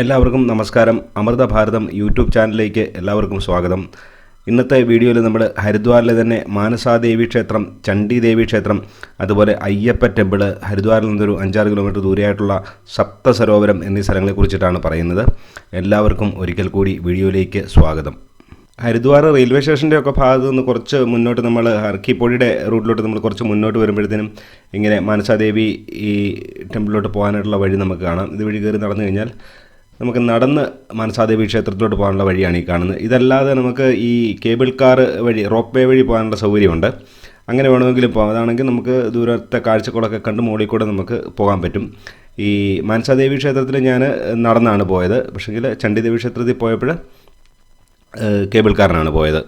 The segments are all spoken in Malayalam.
എല്ലാവർക്കും നമസ്കാരം. അമൃത ഭാരതം യൂട്യൂബ് ചാനലിലേക്ക് എല്ലാവർക്കും സ്വാഗതം. ഇന്നത്തെ വീഡിയോയിൽ നമ്മൾ ഹരിദ്വാറിലെ തന്നെ മാനസാദേവി ക്ഷേത്രം ചണ്ഡി ദേവി ക്ഷേത്രം അതുപോലെ അയ്യപ്പ ടെമ്പിൾ ഹരിദ്വാറിൽ നിന്നൊരു അഞ്ചാറ് കിലോമീറ്റർ ദൂരെയായിട്ടുള്ള സപ്ത സരോവരം എന്നീ സ്ഥലങ്ങളെക്കുറിച്ചിട്ടാണ് പറയുന്നത്. എല്ലാവർക്കും ഒരിക്കൽ കൂടി വീഡിയോയിലേക്ക് സ്വാഗതം. ഹരിദ്വാർ റെയിൽവേ സ്റ്റേഷന്റെ ഒക്കെ ഭാഗത്ത് നിന്ന് കുറച്ച് മുന്നോട്ട് നമ്മൾ ഹർക്കിപ്പൊടിയുടെ റൂട്ടിലോട്ട് നമ്മൾ കുറച്ച് മുന്നോട്ട് വരുമ്പോഴത്തേനും ഇങ്ങനെ മാനസാദേവി ഈ ടെമ്പിളിലോട്ട് പോകാനായിട്ടുള്ള വഴി നമുക്ക് കാണാം. ഇത് വഴി കയറി നടന്നു കഴിഞ്ഞാൽ നമുക്ക് നടന്ന് മാനസാദേവി ക്ഷേത്രത്തിലോട്ട് പോകാനുള്ള വഴിയാണ് ഈ കാണുന്നത്. ഇതല്ലാതെ നമുക്ക് ഈ കേബിൾ കാർ വഴി റോപ്പ് വേ വഴി പോകാനുള്ള സൗകര്യമുണ്ട്. അങ്ങനെ വേണമെങ്കിലും പോകാം. അതാണെങ്കിൽ നമുക്ക് ദൂരത്തെ കാഴ്ചകളൊക്കെ കണ്ട് മുകളിൽ കൂടെ നമുക്ക് പോകാൻ പറ്റും. ഈ മാനസാദേവി ക്ഷേത്രത്തിൽ ഞാൻ നടന്നാണ് പോയത്. പക്ഷേങ്കിൽ ചണ്ഡീദേവി ക്ഷേത്രത്തിൽ പോയപ്പോൾ കേബിൾ കാറിനാണ് പോയത്.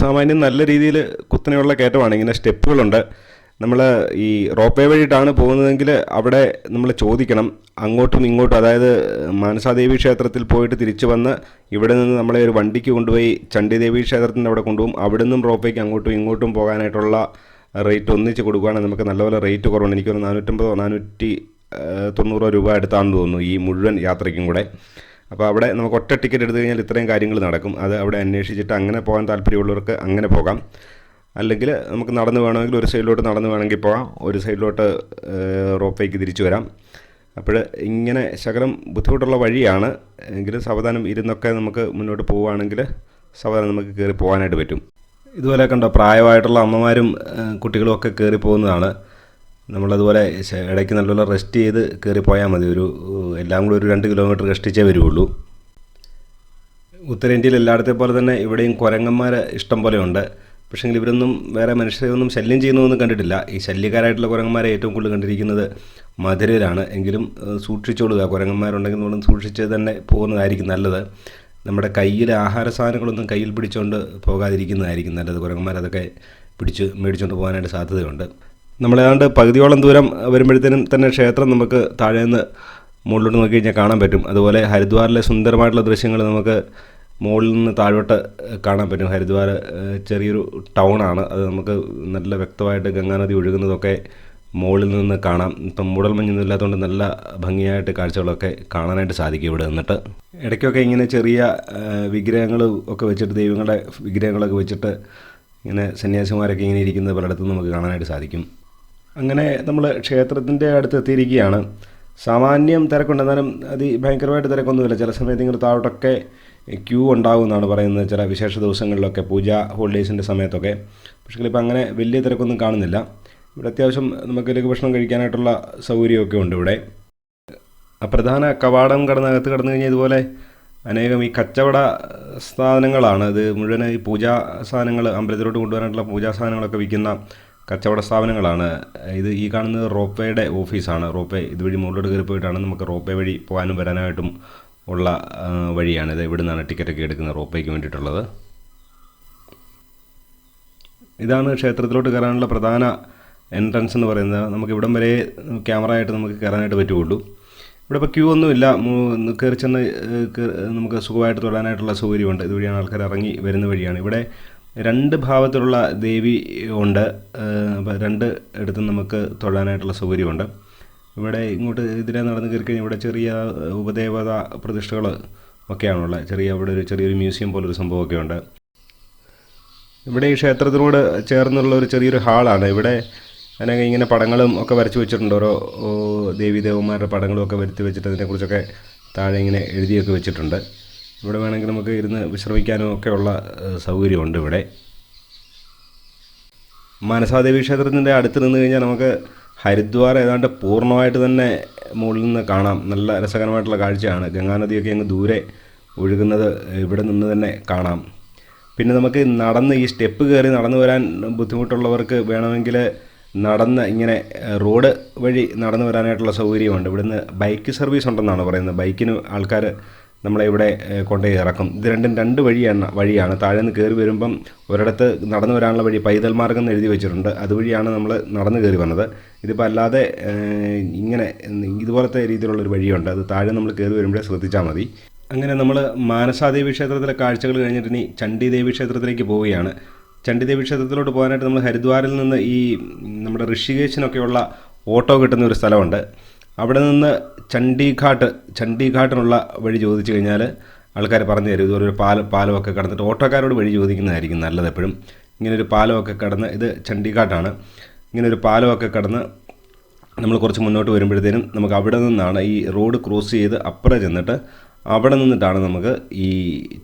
സാമാന്യം നല്ല രീതിയിൽ കുത്തനെയുള്ള കയറ്റമാണ്. ഇങ്ങനെ സ്റ്റെപ്പുകളുണ്ട്. നമ്മൾ ഈ റോപ്പ് വഴിയിട്ടാണ് പോകുന്നതെങ്കിൽ അവിടെ നമ്മൾ ചോദിക്കണം. അങ്ങോട്ടും ഇങ്ങോട്ടും അതായത് മാനസാദേവി ക്ഷേത്രത്തിൽ പോയിട്ട് തിരിച്ചു വന്ന് ഇവിടെ നിന്ന് നമ്മളെ ഒരു വണ്ടിക്ക് കൊണ്ടുപോയി ചണ്ഡീദേവി ക്ഷേത്രത്തിന്റെ അവിടെ കൊണ്ടുപോകും. അവിടെ നിന്നും റോപ്പേക്ക് അങ്ങോട്ടും ഇങ്ങോട്ടും പോകാനായിട്ടുള്ള റേറ്റ് ഒന്നിച്ച് കൊടുക്കുകയാണെങ്കിൽ നമുക്ക് നല്ലപോലെ റേറ്റ് കുറവാണ് എനിക്കൊരു നാനൂറ്റമ്പതോ നാനൂറ്റി തൊണ്ണൂറോ രൂപ എടുത്താണെന്ന് തോന്നുന്നു ഈ മുഴുവൻ യാത്രയ്ക്കും കൂടെ. അപ്പോൾ അവിടെ നമുക്ക് ഒറ്റ ടിക്കറ്റ് എടുത്തു കഴിഞ്ഞാൽ ഇത്രയും കാര്യങ്ങൾ നടക്കും. അത് അവിടെ അന്വേഷിച്ചിട്ട് അങ്ങനെ പോകാൻ താല്പര്യമുള്ളവർക്ക് അങ്ങനെ പോകാം. അല്ലെങ്കിൽ നമുക്ക് നടന്ന് വേണമെങ്കിൽ ഒരു സൈഡിലോട്ട് നടന്ന് വേണമെങ്കിൽ പോകാം. ഒരു സൈഡിലോട്ട് റോപ്പേക്ക് തിരിച്ചു വരാം. അപ്പോൾ ഇങ്ങനെ ശകലം ബുദ്ധിമുട്ടുള്ള വഴിയാണ്. എങ്കിലും സാവധാനം ഇരുന്നൊക്കെ നമുക്ക് മുന്നോട്ട് പോവുകയാണെങ്കിൽ സാവധാനം നമുക്ക് കയറി പോകാനായിട്ട് പറ്റും. ഇതുപോലെ കണ്ടോ പ്രായമായിട്ടുള്ള അമ്മമാരും കുട്ടികളും ഒക്കെ കയറി പോകുന്നതാണ്. നമ്മളതുപോലെ ഇടയ്ക്ക് നല്ലപോലെ റെസ്റ്റ് ചെയ്ത് കയറി പോയാൽ മതി. ഒരു എല്ലാം കൂടി ഒരു രണ്ട് കിലോമീറ്റർ കഷ്ടിച്ചേ വരുള്ളൂ. ഉത്തരേന്ത്യയിൽ എല്ലായിടത്തെ പോലെ തന്നെ ഇവിടെയും കുരങ്ങന്മാർ ഇഷ്ടം പോലെ ഉണ്ട്. പക്ഷേങ്കിൽ ഇവരൊന്നും വേറെ മനുഷ്യരെയൊന്നും ശല്യം ചെയ്യുന്നതൊന്നും കണ്ടിട്ടില്ല. ഈ ശല്യക്കാരായിട്ടുള്ള കുരങ്ങന്മാരെ ഏറ്റവും കൂടുതൽ കണ്ടിരിക്കുന്നത് മധുരയിലാണ് എങ്കിലും സൂക്ഷിച്ചോളുക. കുരങ്ങന്മാരുണ്ടെങ്കിൽ നമ്മൾ സൂക്ഷിച്ച് തന്നെ പോകുന്നതായിരിക്കും നല്ലത്. നമ്മുടെ കയ്യിൽ ആഹാര സാധനങ്ങളൊന്നും കയ്യിൽ പിടിച്ചുകൊണ്ട് പോകാതിരിക്കുന്നതായിരിക്കും നല്ലത്. കുരങ്ങന്മാരതൊക്കെ പിടിച്ച് മേടിച്ചുകൊണ്ട് പോകാനായിട്ട് സാധ്യതയുണ്ട്. നമ്മളേതാണ്ട് പകുതിയോളം ദൂരം വരുമ്പോഴത്തേനും തന്നെ ക്ഷേത്രം നമുക്ക് താഴേന്ന് മുകളിലോട്ട് നോക്കി കഴിഞ്ഞാൽ കാണാൻ പറ്റും. അതുപോലെ ഹരിദ്വാറിലെ സുന്ദരമായിട്ടുള്ള ദൃശ്യങ്ങൾ നമുക്ക് മുകളിൽ നിന്ന് താഴോട്ട് കാണാൻ പറ്റും. ഹരിദ്വാർ ചെറിയൊരു ടൗണാണ്. അത് നമുക്ക് നല്ല വ്യക്തമായിട്ട് ഗംഗാനദി ഒഴുകുന്നതൊക്കെ മുകളിൽ നിന്ന് കാണാം. ഇപ്പം മൂടൽമഞ്ഞൊന്നും ഇല്ലാത്തതുകൊണ്ട് നല്ല ഭംഗിയായിട്ട് കാഴ്ചകളൊക്കെ കാണാനായിട്ട് സാധിക്കും ഇവിടെ നിന്നിട്ട്. ഇടയ്ക്കൊക്കെ ഇങ്ങനെ ചെറിയ വിഗ്രഹങ്ങൾ ഒക്കെ വെച്ചിട്ട് ദൈവങ്ങളുടെ വിഗ്രഹങ്ങളൊക്കെ വെച്ചിട്ട് ഇങ്ങനെ സന്യാസിമാരൊക്കെ ഇങ്ങനെ ഇരിക്കുന്നത് പലയിടത്തും നമുക്ക് കാണാനായിട്ട് സാധിക്കും. അങ്ങനെ നമ്മൾ ക്ഷേത്രത്തിന്റെ അടുത്ത് എത്തിയിരിക്കുകയാണ്. സാമാന്യം തിരക്കുണ്ട്. എന്നാലും അത് ഭയങ്കരമായിട്ട് തിരക്കൊന്നുമില്ല. ചില സമയത്ത് ഇങ്ങനെ താഴോട്ടൊക്കെ ക്യൂ ഉണ്ടാകും എന്നാണ് പറയുന്നത് ചില വിശേഷ ദിവസങ്ങളിലൊക്കെ. പൂജ ഹോളിഡേയ്സിന്റെ സമയത്തൊക്കെ. പക്ഷേ ഇപ്പോൾ അങ്ങനെ വലിയ തിരക്കൊന്നും കാണുന്നില്ല. ഇവിടെ അത്യാവശ്യം നമുക്ക് ലഘുഭക്ഷണം കഴിക്കാനായിട്ടുള്ള സൗകര്യമൊക്കെ ഉണ്ട് ഇവിടെ. പ്രധാന കവാടം കടന്നകത്ത് കടന്നു കഴിഞ്ഞാൽ ഇതുപോലെ അനേകം ഈ കച്ചവട സാധനങ്ങളാണ്. ഇത് മുഴുവൻ ഈ പൂജാ സാധനങ്ങൾ അമ്പലത്തിലോട്ട് കൊണ്ടുവരാനായിട്ടുള്ള പൂജാ സാധനങ്ങളൊക്കെ വിൽക്കുന്ന കച്ചവട സ്ഥാപനങ്ങളാണ്. ഇത് ഈ കാണുന്നത് റോപ്പേയുടെ ഓഫീസാണ്. റോപ്പേ ഇതുവഴി മുകളിലോട്ട് കയറി പോയിട്ടാണ് നമുക്ക് റോപ്പേ വഴി പോകാനും വരാനായിട്ടും ഉള്ള വഴിയാണ്. ഇത് ഇവിടെ നിന്നാണ് ടിക്കറ്റൊക്കെ എടുക്കുന്നത് റോപ്പേക്ക് വേണ്ടിയിട്ടുള്ളത്. ഇതാണ് ക്ഷേത്രത്തിലോട്ട് കയറാനുള്ള പ്രധാന എൻട്രൻസ് എന്ന് പറയുന്നത്. നമുക്ക് ഇവിടം വരെ ക്യാമറ ആയിട്ട് നമുക്ക് കയറാനായിട്ട് പറ്റുകയുള്ളൂ. ഇവിടെ ഇപ്പോൾ ക്യൂ ഒന്നുമില്ല കയറി ചെന്ന് നമുക്ക് സുഖമായിട്ട് തൊടാനായിട്ടുള്ള സൗകര്യമുണ്ട്. ഇതുവഴിയാണ് ആൾക്കാർ ഇറങ്ങി വരുന്ന വഴിയാണ്. ഇവിടെ രണ്ട് ഭാവത്തിലുള്ള ദേവി ഉണ്ട്. രണ്ട് ഇടത്തും നമുക്ക് തൊഴാനായിട്ടുള്ള സൗകര്യമുണ്ട്. ഇവിടെ ഇങ്ങോട്ട് ഇതിലെ നടന്ന് കയറി കഴിഞ്ഞാൽ ഇവിടെ ചെറിയ ഉപദേവത പ്രതിഷ്ഠകൾ ഒക്കെയാണുള്ളത് ചെറിയ ഇവിടെ ഒരു ചെറിയൊരു മ്യൂസിയം പോലൊരു സംഭവമൊക്കെ ഉണ്ട്. ഇവിടെ ഈ ക്ഷേത്രത്തിനോട് ചേർന്നുള്ള ഒരു ചെറിയൊരു ഹാളാണ്. ഇവിടെ അതിനൊക്കെ ഇങ്ങനെ പടങ്ങളും ഒക്കെ വരച്ച് വെച്ചിട്ടുണ്ട്. ഓരോ ദേവീദേവന്മാരുടെ പടങ്ങളും ഒക്കെ വരുത്തി വെച്ചിട്ട് അതിനെക്കുറിച്ചൊക്കെ താഴെ ഇങ്ങനെ എഴുതിയൊക്കെ വെച്ചിട്ടുണ്ട്. ഇവിടെ വേണമെങ്കിൽ നമുക്ക് ഇരുന്ന് വിശ്രമിക്കാനും ഒക്കെ ഉള്ള സൗകര്യമുണ്ട് ഇവിടെ. മനസാദേവി ക്ഷേത്രത്തിന്റെ അടുത്ത് നിന്ന് കഴിഞ്ഞാൽ നമുക്ക് ഹരിദ്വാർ ഏതാണ്ട് പൂർണമായിട്ട് തന്നെ മുകളിൽ നിന്ന് കാണാം. നല്ല രസകരമായിട്ടുള്ള കാഴ്ചയാണ്. ഗംഗാനദിയൊക്കെ അങ്ങ് ദൂരെ ഒഴുകുന്നത് ഇവിടെ നിന്ന് തന്നെ കാണാം. പിന്നെ നമുക്ക് നടന്ന് ഈ സ്റ്റെപ്പ് കയറി നടന്നു വരാൻ ബുദ്ധിമുട്ടുള്ളവർക്ക് വേണമെങ്കിൽ നടന്ന് ഇങ്ങനെ റോഡ് വഴി നടന്നു വരാനായിട്ടുള്ള സൗകര്യമുണ്ട്. ഇവിടുന്ന് ബൈക്ക് സർവീസ് ഉണ്ടെന്നാണ് പറയുന്നത്. ബൈക്കിന് ആൾക്കാർ നമ്മളെ ഇവിടെ കൊണ്ടുപോയി ഇറക്കും. ഇത് രണ്ടും രണ്ട് വഴിയാണ് വഴിയാണ്. താഴെ നിന്ന് കയറി വരുമ്പം ഒരിടത്ത് നടന്നു വരാനുള്ള വഴി പൈതൽ മാർഗം എന്ന് എഴുതി വെച്ചിട്ടുണ്ട്. അതുവഴിയാണ് നമ്മൾ നടന്നു കയറി വന്നത്. ഇതിപ്പോൾ അല്ലാതെ ഇങ്ങനെ ഇതുപോലത്തെ രീതിയിലുള്ളൊരു വഴിയുണ്ട്. അത് താഴെ നമ്മൾ കയറി വരുമ്പോഴേ ശ്രദ്ധിച്ചാൽ മതി. അങ്ങനെ നമ്മൾ മാനസാദേവി ക്ഷേത്രത്തിലെ കാഴ്ചകൾ കഴിഞ്ഞിട്ട് ഇനി ചണ്ഡീദേവി ക്ഷേത്രത്തിലേക്ക് പോവുകയാണ്. ചണ്ഡീദേവി ക്ഷേത്രത്തിലോട്ട് പോകാനായിട്ട് നമ്മൾ ഹരിദ്വാറിൽ നിന്ന് ഈ നമ്മുടെ ഋഷികേശിനൊക്കെയുള്ള ഓട്ടോ കിട്ടുന്ന ഒരു സ്ഥലമുണ്ട്. അവിടെ നിന്ന് ചണ്ഡീഘാട്ട് ചണ്ഡീഘാട്ടിനുള്ള വഴി ചോദിച്ചു കഴിഞ്ഞാൽ ആൾക്കാർ പറഞ്ഞു തരും ഇതുപോലെ ഒരു പാലം പാലമൊക്കെ കടന്നിട്ട് ഓട്ടോക്കാരോട് വഴി ചോദിക്കുന്നതായിരിക്കും നല്ലത് എപ്പോഴും. ഇങ്ങനെ ഒരു പാലമൊക്കെ കടന്ന് ഇത് ചണ്ഡീഘാട്ടാണ്. ഇങ്ങനെ ഒരു പാലമൊക്കെ കടന്ന് നമ്മൾ കുറച്ച് മുന്നോട്ട് വരുമ്പോഴത്തേനും നമുക്ക് അവിടെ നിന്നാണ് ഈ റോഡ് ക്രോസ് ചെയ്ത് അപ്പുറം ചെന്നിട്ട് അവിടെ നിന്നിട്ടാണ് നമുക്ക് ഈ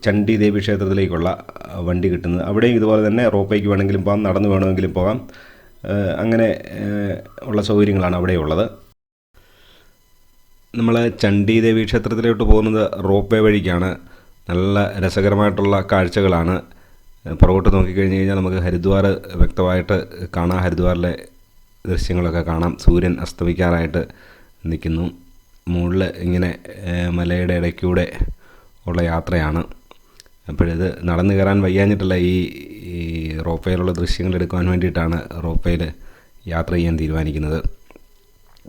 ചണ്ഡി ദേവി ക്ഷേത്രത്തിലേക്കുള്ള വണ്ടി കിട്ടുന്നത്. അവിടെയും ഇതുപോലെ തന്നെ റോപ്പേക്ക് വേണമെങ്കിലും പോകാം നടന്നു വേണമെങ്കിലും പോകാം. അങ്ങനെ ഉള്ള സൗകര്യങ്ങളാണ് അവിടെയുള്ളത്. നമ്മൾ ചണ്ഡീദേവി ക്ഷേത്രത്തിലോട്ട് പോകുന്നത് റോപ്പ് വേ വഴിക്കാണ്. നല്ല രസകരമായിട്ടുള്ള കാഴ്ചകളാണ്. പുറകോട്ട് നോക്കിക്കഴിഞ്ഞ് കഴിഞ്ഞാൽ നമുക്ക് ഹരിദ്വാർ വ്യക്തമായിട്ട് കാണാം. ഹരിദ്വാറിലെ ദൃശ്യങ്ങളൊക്കെ കാണാം. സൂര്യൻ അസ്തമിക്കാനായിട്ട് നിൽക്കുന്നു. മുകളിൽ ഇങ്ങനെ മലയുടെ ഇടയ്ക്കൂടെ ഉള്ള യാത്രയാണ്. അപ്പോഴിത് നടന്നു കയറാൻ വയ്യാഞ്ഞിട്ടല്ല ഈ റോപ്പയിലുള്ള ദൃശ്യങ്ങൾ എടുക്കുവാൻ വേണ്ടിയിട്ടാണ് റോപ്പയിൽ യാത്ര ചെയ്യാൻ തീരുമാനിക്കുന്നത്.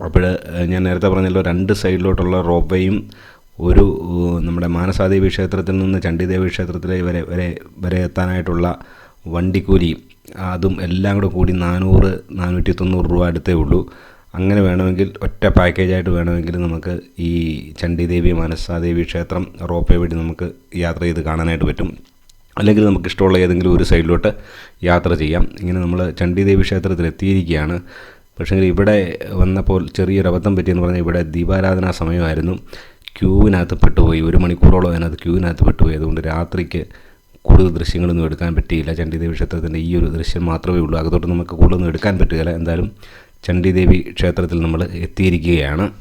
അപ്പോൾ ഞാൻ നേരത്തെ പറഞ്ഞല്ലോ രണ്ട് സൈഡിലോട്ടുള്ള റോപ്പയും ഒരു നമ്മുടെ മാനസാദേവി ക്ഷേത്രത്തിൽ നിന്ന് ചണ്ഡിദേവി ക്ഷേത്രത്തിലെ വരെ വരെ വരെ എത്താനായിട്ടുള്ള വണ്ടിക്കൂലി അതും എല്ലാം കൂടെ കൂടി നാനൂറ് നാനൂറ്റി തൊണ്ണൂറ് രൂപ അടുത്തേ ഉള്ളൂ. അങ്ങനെ വേണമെങ്കിൽ ഒറ്റ പാക്കേജായിട്ട് വേണമെങ്കിൽ നമുക്ക് ഈ ചണ്ഡിദേവി മനസാദേവി ക്ഷേത്രം റോപ്പേ വഴി നമുക്ക് യാത്ര ചെയ്ത് കാണാനായിട്ട് പറ്റും. അല്ലെങ്കിൽ നമുക്ക് ഇഷ്ടമുള്ള ഏതെങ്കിലും ഒരു സൈഡിലോട്ട് യാത്ര ചെയ്യാം. ഇങ്ങനെ നമ്മൾ ചണ്ഡിദേവി ക്ഷേത്രത്തിൽ എത്തിയിരിക്കുകയാണ് പക്ഷേ ഇവിടെ വന്നപ്പോൾ ചെറിയൊരു അബദ്ധം പറ്റിയെന്ന് പറഞ്ഞാൽ ഇവിടെ ദീപാരാധന സമയമായിരുന്നു. ക്യൂവിനകത്ത് പെട്ടുപോയി. ഒരു മണിക്കൂറോളം അതിനകത്ത് ക്യൂവിനകത്ത് പെട്ടുപോയി. അതുകൊണ്ട് രാത്രിക്ക് കൂടുതൽ ദൃശ്യങ്ങളൊന്നും എടുക്കാൻ പറ്റിയില്ല. ചണ്ഡീദേവി ക്ഷേത്രത്തിന്റെ ഈ ഒരു ദൃശ്യം മാത്രമേ ഉള്ളൂ. അകത്തോട്ട് നമുക്ക് കൂടുതലൊന്നും എടുക്കാൻ പറ്റുകയില്ല. എന്തായാലും ചണ്ഡീദേവി ക്ഷേത്രത്തിൽ നമ്മൾ എത്തിയിരിക്കുകയാണ്.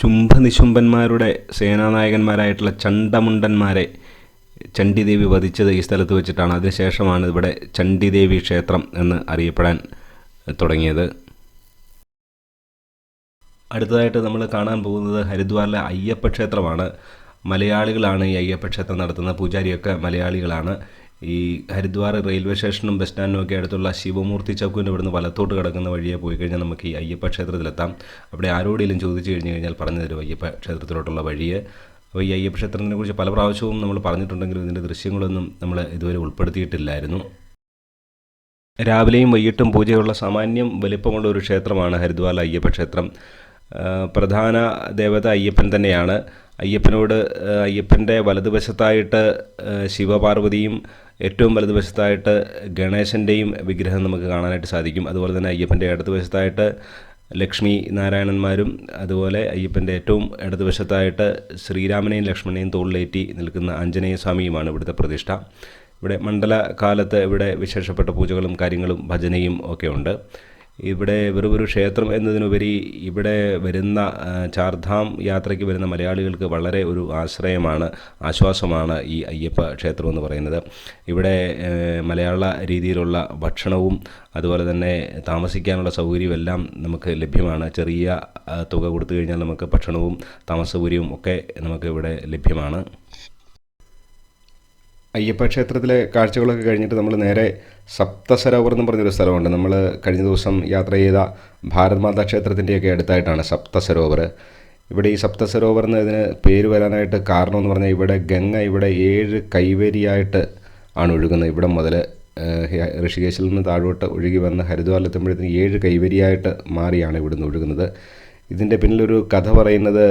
ശുംഭനിശുംഭന്മാരുടെ സേനാനായകന്മാരായിട്ടുള്ള ചണ്ടമുണ്ടന്മാരെ ചണ്ഡീദേവി വധിച്ചത് ഈ സ്ഥലത്ത് വെച്ചിട്ടാണ്. അതിനുശേഷമാണ് ഇവിടെ ചണ്ഡീദേവി ക്ഷേത്രം എന്ന് അറിയപ്പെടാൻ തുടങ്ങിയത്. അടുത്തതായിട്ട് നമ്മൾ കാണാൻ പോകുന്നത് ഹരിദ്വാറിലെ അയ്യപ്പ ക്ഷേത്രമാണ്. മലയാളികളാണ് ഈ അയ്യപ്പ ക്ഷേത്രം നടത്തുന്ന പൂജാരിയൊക്കെ മലയാളികളാണ്. ഈ ഹരിദ്വാർ റെയിൽവേ സ്റ്റേഷനും ബസ് സ്റ്റാൻഡിനും ഒക്കെ അടുത്തുള്ള ശിവമൂർത്തി ചൗക്കിന്റെ ഇവിടുന്ന് വലത്തോട്ട് കിടക്കുന്ന വഴിയെ പോയി കഴിഞ്ഞാൽ നമുക്ക് ഈ അയ്യപ്പ ക്ഷേത്രത്തിലെത്താം. അവിടെ ആരോടെങ്കിലും ചോദിച്ചു കഴിഞ്ഞ് കഴിഞ്ഞാൽ പറഞ്ഞു തരും അയ്യപ്പ ക്ഷേത്രത്തിലോട്ടുള്ള വഴിയെ. അപ്പോൾ ഈ അയ്യപ്പ ക്ഷേത്രത്തിനെ കുറിച്ച് പല പ്രാവശ്യവും നമ്മൾ പറഞ്ഞിട്ടുണ്ടെങ്കിലും ഇതിന്റെ ദൃശ്യങ്ങളൊന്നും നമ്മൾ ഇതുവരെ ഉൾപ്പെടുത്തിയിട്ടില്ലായിരുന്നു. രാവിലെയും വൈകിട്ടും പൂജയുള്ള സാമാന്യം വലിപ്പമുള്ള ഒരു ക്ഷേത്രമാണ് ഹരിദ്വാർ അയ്യപ്പ ക്ഷേത്രം. പ്രധാന ദേവത അയ്യപ്പൻ തന്നെയാണ്. അയ്യപ്പനോട് അയ്യപ്പന്റെ വലതുവശത്തായിട്ട് ശിവപാർവതിയും ഏറ്റവും വലതുവശത്തായിട്ട് ഗണേശന്റെയും വിഗ്രഹം നമുക്ക് കാണാനായിട്ട് സാധിക്കും. അതുപോലെ തന്നെ അയ്യപ്പന്റെ ഇടതുവശത്തായിട്ട് ലക്ഷ്മി നാരായണന്മാരും അതുപോലെ അയ്യപ്പന്റെ ഏറ്റവും ഇടതുവശത്തായിട്ട് ശ്രീരാമനെയും ലക്ഷ്മണനെയും തോളിലേറ്റി നിൽക്കുന്ന ആഞ്ജനേയ സ്വാമിയുമാണ് ഇവിടുത്തെ പ്രതിഷ്ഠ. ഇവിടെ മണ്ഡല കാലത്ത് ഇവിടെ വിശേഷപ്പെട്ട പൂജകളും കാര്യങ്ങളും ഭജനയും ഒക്കെ ഉണ്ട്. ഇവിടെ വെറും ഒരു ക്ഷേത്രം എന്നതിനുപരി ഇവിടെ വരുന്ന ചാർധാം യാത്രയ്ക്ക് വരുന്ന മലയാളികൾക്ക് വളരെ ഒരു ആശ്രയമാണ് ആശ്വാസമാണ് ഈ അയ്യപ്പ ക്ഷേത്രം എന്ന് പറയുന്നത്. ഇവിടെ മലയാള രീതിയിലുള്ള ഭക്ഷണവും അതുപോലെ തന്നെ താമസിക്കാനുള്ള സൗകര്യവും എല്ലാം നമുക്ക് ലഭ്യമാണ്. ചെറിയ തുക കൊടുത്തു കഴിഞ്ഞാൽ നമുക്ക് ഭക്ഷണവും താമസ സൗകര്യവും ഒക്കെ നമുക്ക് ഇവിടെ ലഭ്യമാണ്. അയ്യപ്പ ക്ഷേത്രത്തിലെ കാഴ്ചകളൊക്കെ കഴിഞ്ഞിട്ട് നമ്മൾ നേരെ സപ്തസരോവർ എന്ന് പറഞ്ഞൊരു സ്ഥലമുണ്ട്. നമ്മൾ കഴിഞ്ഞ ദിവസം യാത്ര ചെയ്ത ഭാരത് മാതാ ക്ഷേത്രത്തിന്റെയൊക്കെ അടുത്തായിട്ടാണ് സപ്തസരോവർ. ഇവിടെ ഈ സപ്തസരോവർ എന്ന് ഇതിന് പേര് വരാനായിട്ട് കാരണം എന്ന് പറഞ്ഞാൽ ഇവിടെ ഗംഗ ഇവിടെ ഏഴ് കൈവരിയായിട്ട് ആണ് ഒഴുകുന്നത്. ഇവിടെ മുതൽ ഋഷികേശിൽ നിന്ന് താഴോട്ട് ഒഴുകി വന്ന് ഹരിദ്വാറിലെത്തുമ്പോഴത്തേന് ഏഴ് കൈവരിയായിട്ട് മാറിയാണ് ഇവിടുന്ന് ഒഴുകുന്നത്. ഇതിന്റെ പിന്നിലൊരു കഥ പറയുന്നത്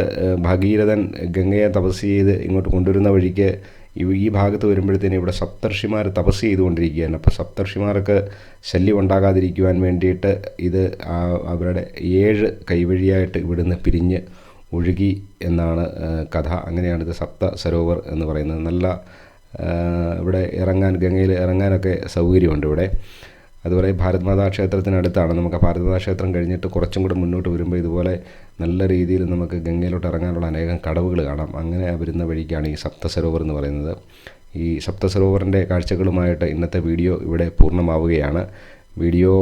ഭഗീരഥൻ ഗംഗയെ തപസ് ചെയ്ത് ഇങ്ങോട്ട് കൊണ്ടുവരുന്ന വഴിക്ക് ഈ- ഭാഗത്ത് വരുമ്പോഴത്തേന് ഇവിടെ സപ്തർഷിമാർ തപസ് ചെയ്തുകൊണ്ടിരിക്കുകയാണ്. അപ്പോൾ സപ്തർഷിമാർക്ക് ശല്യം ഉണ്ടാകാതിരിക്കുവാൻ വേണ്ടിയിട്ട് ഇത് അവരുടെ ഏഴ് കൈവഴിയായിട്ട് ഇവിടുന്ന് പിരിഞ്ഞ് ഒഴുകി എന്നാണ് കഥ. അങ്ങനെയാണ് ഇത് സപ്ത സരോവർ എന്ന് പറയുന്നത്. നല്ല ഇവിടെ ഇറങ്ങാൻ ഗംഗയിൽ ഇറങ്ങാനൊക്കെ സൗകര്യമുണ്ട് ഇവിടെ. അതുപോലെ ഭാരത് മാതാ ക്ഷേത്രത്തിനടുത്താണ് നമുക്ക് ആ ഭാരത് മാതാ ക്ഷേത്രം കഴിഞ്ഞിട്ട് കുറച്ചും കൂടെ മുന്നോട്ട് വരുമ്പോൾ ഇതുപോലെ നല്ല രീതിയിൽ നമുക്ക് ഗംഗയിലോട്ട് ഇറങ്ങാനുള്ള അനേകം കടവുകൾ കാണാം. അങ്ങനെ വരുന്ന വഴിക്കാണ് ഈ സപ്തസരോവർ എന്ന് പറയുന്നത്. ഈ സപ്തസരോവറിന്റെ കാഴ്ചകളുമായിട്ട് ഇന്നത്തെ വീഡിയോ ഇവിടെ പൂർണമാവുകയാണ്. വീഡിയോ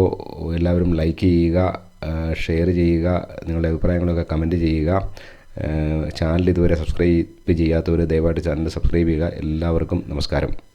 എല്ലാവരും ലൈക്ക് ചെയ്യുക ഷെയർ ചെയ്യുക നിങ്ങളുടെ അഭിപ്രായങ്ങളൊക്കെ കമന്റ് ചെയ്യുക. ചാനൽ ഇതുവരെ സബ്സ്ക്രൈബ് ചെയ്യാത്തവർ ദയവായിട്ട് ചാനൽ സബ്സ്ക്രൈബ് ചെയ്യുക. എല്ലാവർക്കും നമസ്കാരം.